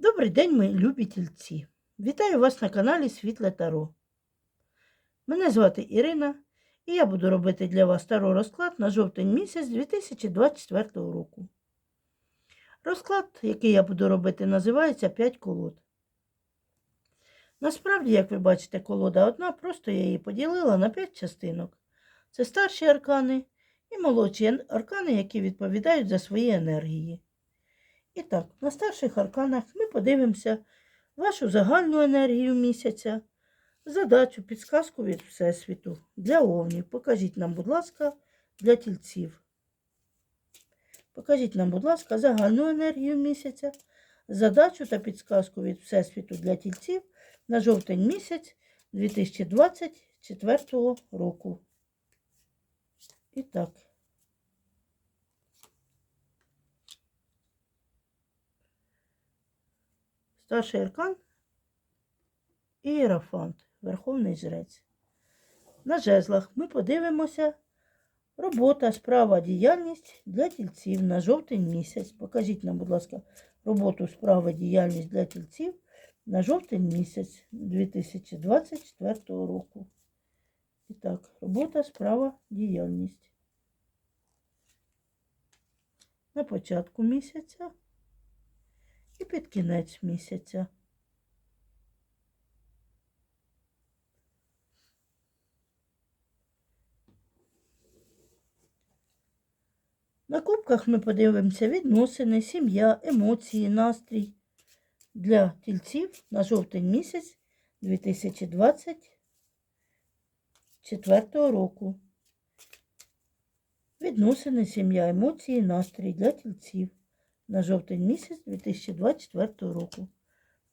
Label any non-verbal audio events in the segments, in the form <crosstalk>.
Добрий день, мої любі тільці! Вітаю вас на каналі Світле Таро. Мене звати Ірина, і я буду робити для вас таро розклад на жовтень місяць 2024 року. Розклад, який я буду робити, називається 5 колод. Насправді, як ви бачите, колода одна, просто я її поділила на 5 частинок. Це старші аркани і молодші аркани, які відповідають за свої енергії. І так, на старших арканах ми подивимося вашу загальну енергію місяця, задачу, підсказку від Всесвіту для овнів. Покажіть нам, будь ласка, для тільців. Покажіть нам, будь ласка, загальну енергію місяця, задачу та підсказку від Всесвіту для тільців на жовтень місяць 2024 року. І так. Старший аркан і Іерафант, Верховний Жрець. На жезлах ми подивимося робота, справа, діяльність для тільців на жовтень місяць. Покажіть нам, будь ласка, роботу, справа, діяльність для тільців на жовтень місяць 2024 року. І так, робота, справа, діяльність. На початку місяця і під кінець місяця. На кубках ми подивимося відносини, сім'я, емоції, настрій для тільців на жовтень місяць 2024 року. Відносини, сім'я, емоції, настрій для тільців на жовтень місяць 2024 року.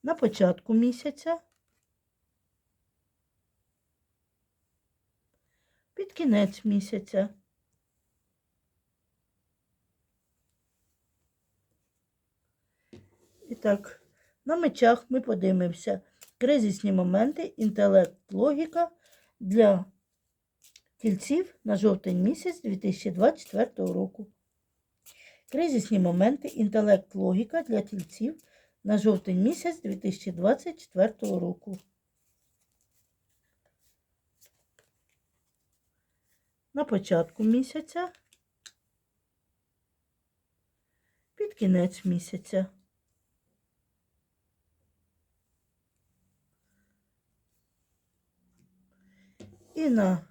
На початку місяця, під кінець місяця. І так, на мечах ми подивимося кризисні моменти, інтелект, логіка для тільців на жовтень місяць 2024 року. Кризисні моменти, інтелект, логіка для тільців на жовтень місяць 2024 року. На початку місяця, під кінець місяця. І на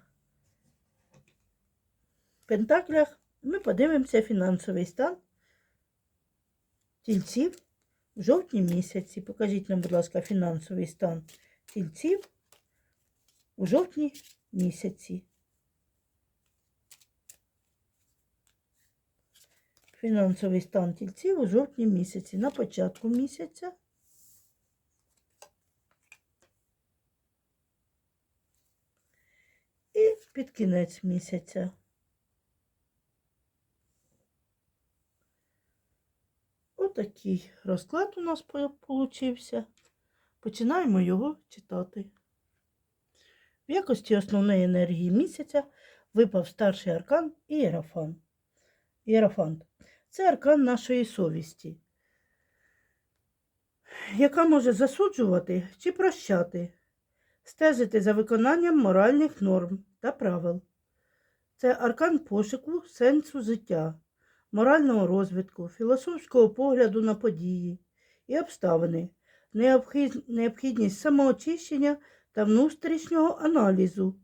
пентаклях ми подивимося фінансовий стан тільців в жовтні місяці. Покажіть нам, будь ласка, фінансовий стан тільців у жовтні місяці. Фінансовий стан тільців у жовтні місяці. На початку місяця. І під кінець місяця. Отакий розклад у нас получився. Починаємо його читати. В якості основної енергії місяця випав старший аркан Іерафан. Іерафант. Це аркан нашої совісті, яка може засуджувати чи прощати, стежити за виконанням моральних норм та правил. Це аркан пошуку сенсу життя морального розвитку, філософського погляду на події і обставини, необхідність самоочищення та внутрішнього аналізу.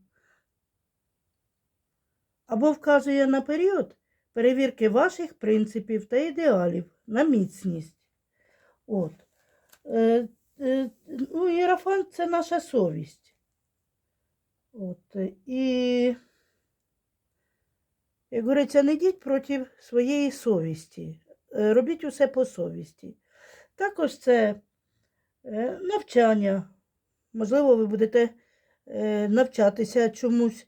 Або вказує на період перевірки ваших принципів та ідеалів на міцність. От. Е, е, ну, Єрафант це наша совість. От. І як говориться, не йдіть проти своєї совісті. Е, робіть усе по совісті. Також це е, навчання. Можливо, ви будете е, навчатися чомусь,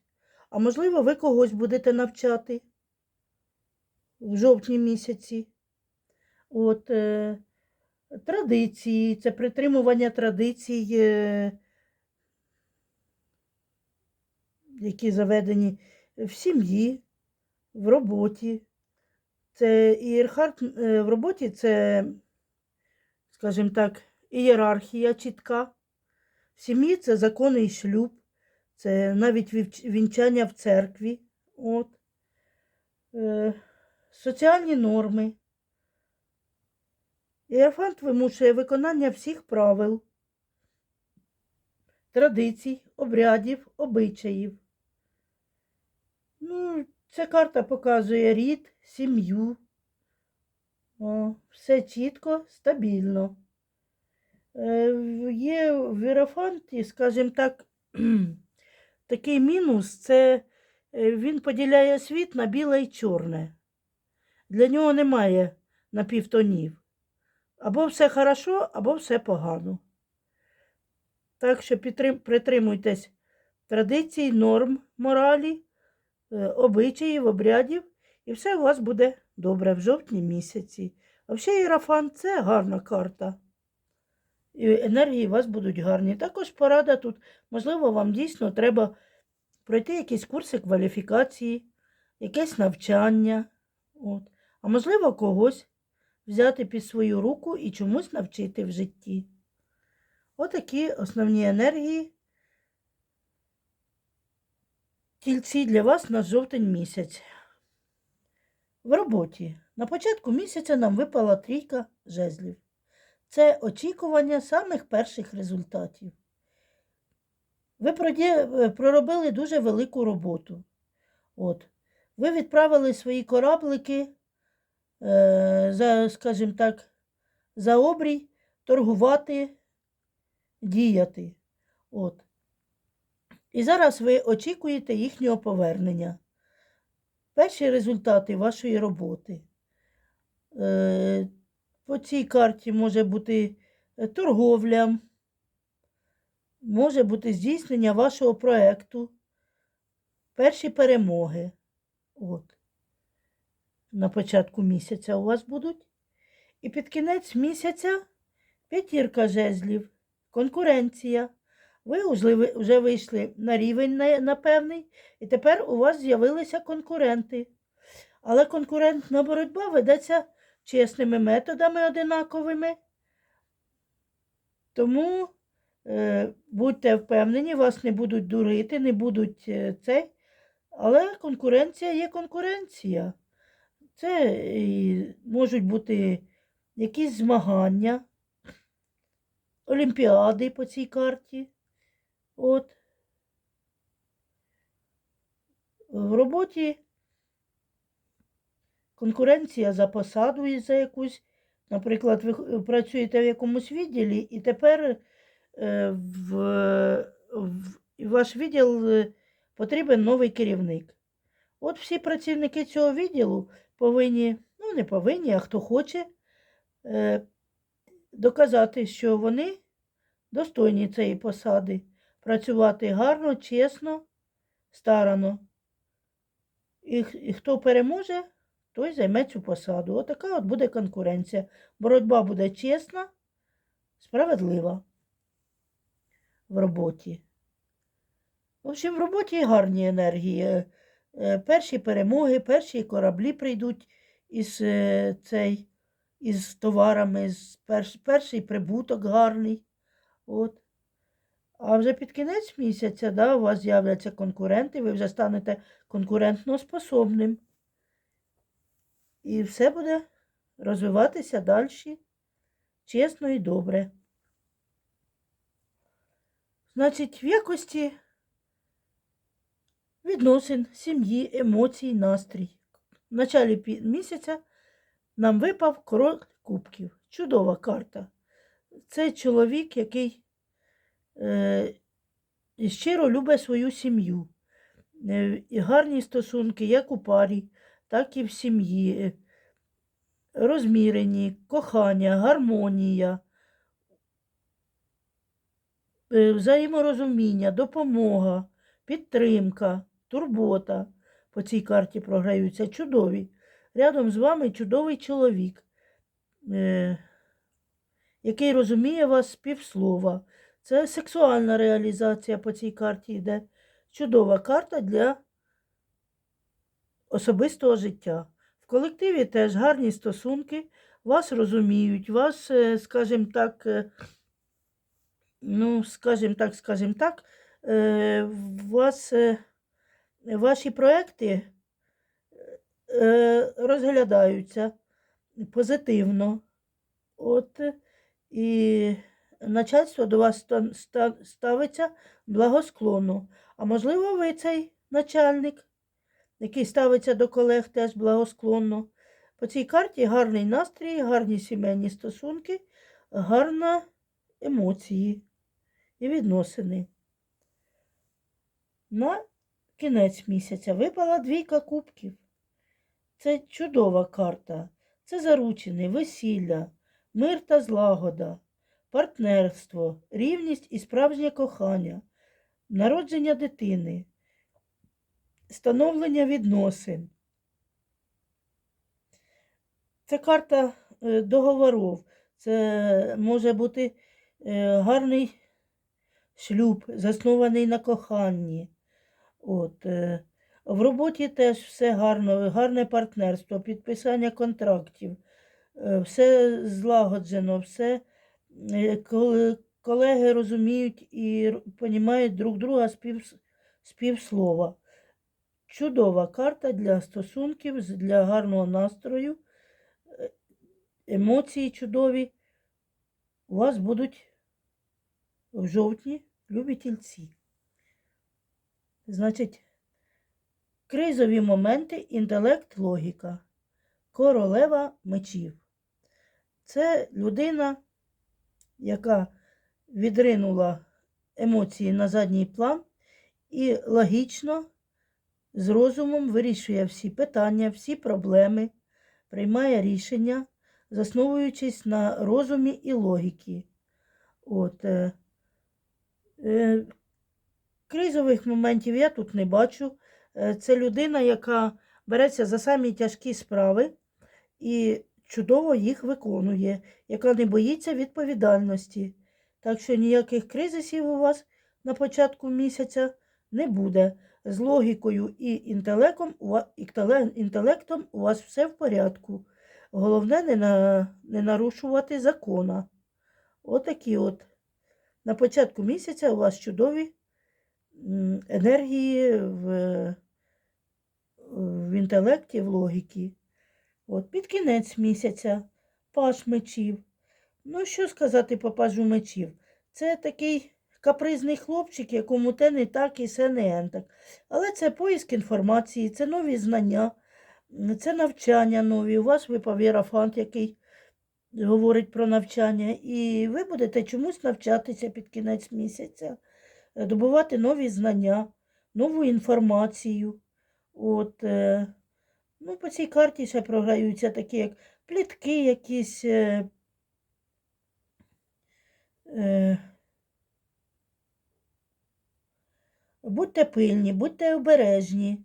а можливо, ви когось будете навчати в жовтні місяці. От, Традиції, це притримування традицій, які заведені в сім'ї в роботі. Це ієрархат в роботі це, скажімо так, ієрархія чітка. В сім'ї це законний шлюб, це навіть вінчання в церкві. От. Е, соціальні норми. Іерофант вимушує виконання всіх правил, традицій, обрядів, обичаїв. Ну, ця карта показує рід, сім'ю. Все чітко, стабільно. Е, Є в Іерофанті, скажімо так, <clears throat> такий мінус це е, він поділяє світ на біле і чорне. Для нього немає напівтонів. Або все хорошо, або все погано. Так що притримуйтесь традицій, норм моралі, обичаїв, обрядів, і все у вас буде добре в жовтні місяці. А ще Іерофан – це гарна карта. І енергії у вас будуть гарні. Також порада тут, можливо, вам дійсно треба пройти якісь курси кваліфікації, якесь навчання. От. А можливо, когось взяти під свою руку і чомусь навчити в житті. Отакі основні енергії. Тільці для вас на жовтень місяць. В роботі. На початку місяця нам випала трійка жезлів. Це очікування самих перших результатів. Ви е, проробили дуже велику роботу. От. Ви відправили свої кораблики, е, за, скажімо так, за обрій, торгувати, діяти. От. І зараз ви очікуєте їхнього повернення. Перші результати вашої роботи. Е, по цій карті може бути е, торговля, може бути здійснення вашого проєкту, перші перемоги. От. На початку місяця у вас будуть. І під кінець місяця п'ятірка жезлів, конкуренція. Ви вже, вийшли на рівень на, певний, і тепер у вас з'явилися конкуренти. Але конкурентна боротьба ведеться чесними методами одинаковими. Тому е, будьте впевнені, вас не будуть дурити, не будуть е, цей. Але конкуренція є конкуренція. Це і можуть бути якісь змагання, олімпіади по цій карті. От. В роботі конкуренція за посаду і за якусь. Наприклад, ви працюєте в якомусь відділі, і тепер е, в, в ваш відділ е, потрібен новий керівник. От всі працівники цього відділу повинні, ну не повинні, а хто хоче, е, доказати, що вони достойні цієї посади, працювати гарно, чесно, старано. І, і хто переможе, той займе цю посаду. Отака от буде конкуренція. Боротьба буде чесна, справедлива в роботі. В общем, в роботі гарні енергії. Е, е, Перші перемоги, перші кораблі прийдуть із, е, цей, із товарами, перш, перший прибуток гарний. От. А вже під кінець місяця да, у вас з'являться конкуренти, ви вже станете конкурентно способним. І все буде розвиватися далі чесно і добре. Значить, в якості відносин, сім'ї, емоцій, настрій. В началі місяця нам випав король кубків. Чудова карта. Це чоловік, який щиро любить свою сім'ю. Е, гарні стосунки як у парі, так і в сім'ї. Е, Розмірені, кохання, гармонія, е, взаєморозуміння, допомога, підтримка, турбота. По цій карті програються чудові. Рядом з вами чудовий чоловік, е, який розуміє вас з півслова. Це сексуальна реалізація по цій карті йде. Чудова карта для особистого життя. В колективі теж гарні стосунки, вас розуміють, вас, е, скажімо так, е, ну, скажімо так, скажімо так, е, вас, ваші проекти розглядаються позитивно. От, і начальство до вас ста- ста- ставиться благосклонно. А можливо, ви цей начальник, який ставиться до колег теж благосклонно. По цій карті гарний настрій, гарні сімейні стосунки, гарна емоції і відносини. На кінець місяця випала двійка кубків. Це чудова карта. Це заручений, весілля, мир та злагода, партнерство, рівність і справжнє кохання, народження дитини, становлення відносин. Це карта е, договорів. Це може бути е, гарний шлюб, заснований на коханні. От, е, в роботі теж все гарно, гарне партнерство, підписання контрактів, все злагоджено, все колеги розуміють і розуміють друг друга спів, співслова. Чудова карта для стосунків, для гарного настрою, е, емоції чудові. У вас будуть в жовтні любі тільці. Значить, кризові моменти, інтелект, логіка. Королева мечів. Це людина, яка відринула емоції на задній план і логічно, з розумом вирішує всі питання, всі проблеми, приймає рішення, засновуючись на розумі і логіки. От, е, е, кризових моментів я тут не бачу. Е, Це людина, яка береться за самі тяжкі справи і чудово їх виконує, яка не боїться відповідальності. Так що ніяких кризисів у вас на початку місяця не буде. З логікою і інтелектом у вас все в порядку. Головне не, на, не нарушувати закона. Отакі от. На початку місяця у вас чудові енергії в, в інтелекті, в логіці. От під кінець місяця паш мечів. Ну, що сказати по пажу мечів? Це такий капризний хлопчик, якому те не так і се не ентак. Але це поиск інформації, це нові знання, це навчання нові. У вас випав Єрафант, який говорить про навчання, і ви будете чомусь навчатися під кінець місяця, е, добувати нові знання, нову інформацію. От, е, ну, по цій карті ще програються такі, як плітки якісь. Е, е, будьте пильні, будьте обережні.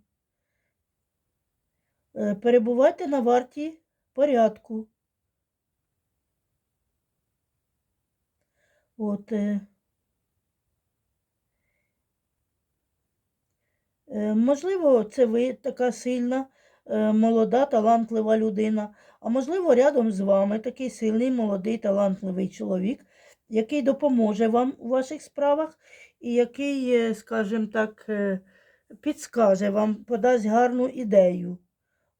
Е, перебувайте на варті порядку. От, е, е, можливо, це ви така сильна, молода, талантлива людина, а можливо, рядом з вами такий сильний, молодий, талантливий чоловік, який допоможе вам у ваших справах і який, е, скажімо так, е, підскаже вам, подасть гарну ідею.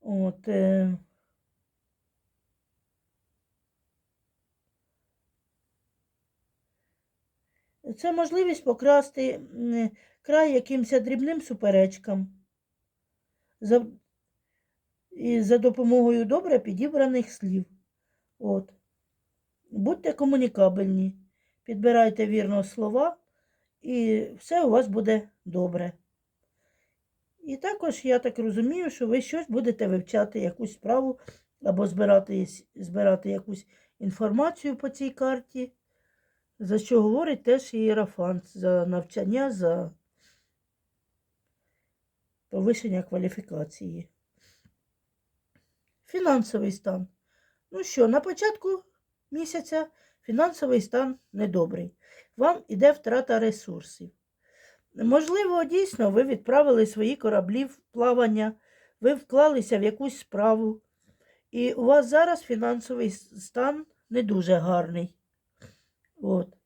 От, е, Це можливість покрасти край якимось дрібним суперечкам і за допомогою добре підібраних слів. От. Будьте комунікабельні, підбирайте вірно слова, і все у вас буде добре. І також я так розумію, що ви щось будете вивчати, якусь справу або збирати, збирати якусь інформацію по цій карті, за що говорить теж ієрофант за навчання, за повищення кваліфікації. Фінансовий стан. Ну що, на початку місяця фінансовий стан недобрий. Вам іде втрата ресурсів. Можливо, дійсно, ви відправили свої кораблі в плавання, ви вклалися в якусь справу, І у вас зараз фінансовий стан не дуже гарний. От.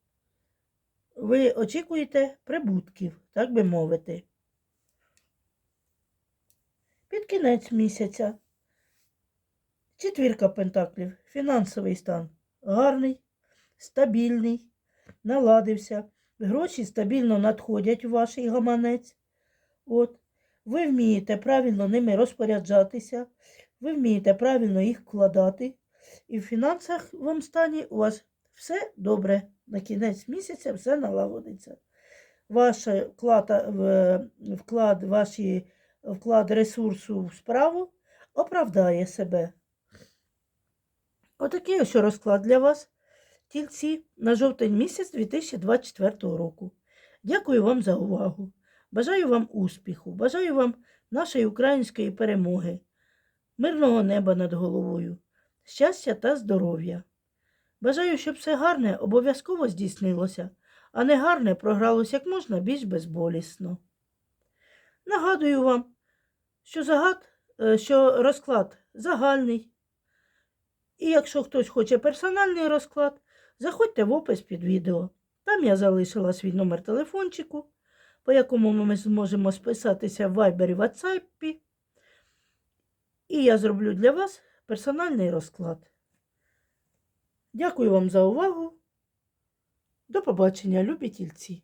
Ви очікуєте прибутків, так би мовити. Під кінець місяця. Четвірка пентаклів. Фінансовий стан гарний, стабільний, наладився. Гроші стабільно надходять у ваш гаманець. От. Ви вмієте правильно ними розпоряджатися, ви вмієте правильно їх вкладати. І в фінансах вам стані у вас все добре. На кінець місяця все налагодиться. Ваш вклад, вклад, ваші, вклад ресурсу в справу оправдає себе. Отакий ось розклад для вас, тільці, на жовтень місяць 2024 року. Дякую вам за увагу. Бажаю вам успіху, бажаю вам нашої української перемоги, мирного неба над головою, щастя та здоров'я. Бажаю, щоб все гарне обов'язково здійснилося, а не гарне програлось як можна більш безболісно. Нагадую вам, що, загад, е, що розклад загальний. І якщо хтось хоче персональний розклад, заходьте в опис під відео. Там я залишила свій номер телефончику, по якому ми зможемо списатися в Viber WhatsApp. І я зроблю для вас персональний розклад. Дякую вам за увагу. До побачення, любі тільці!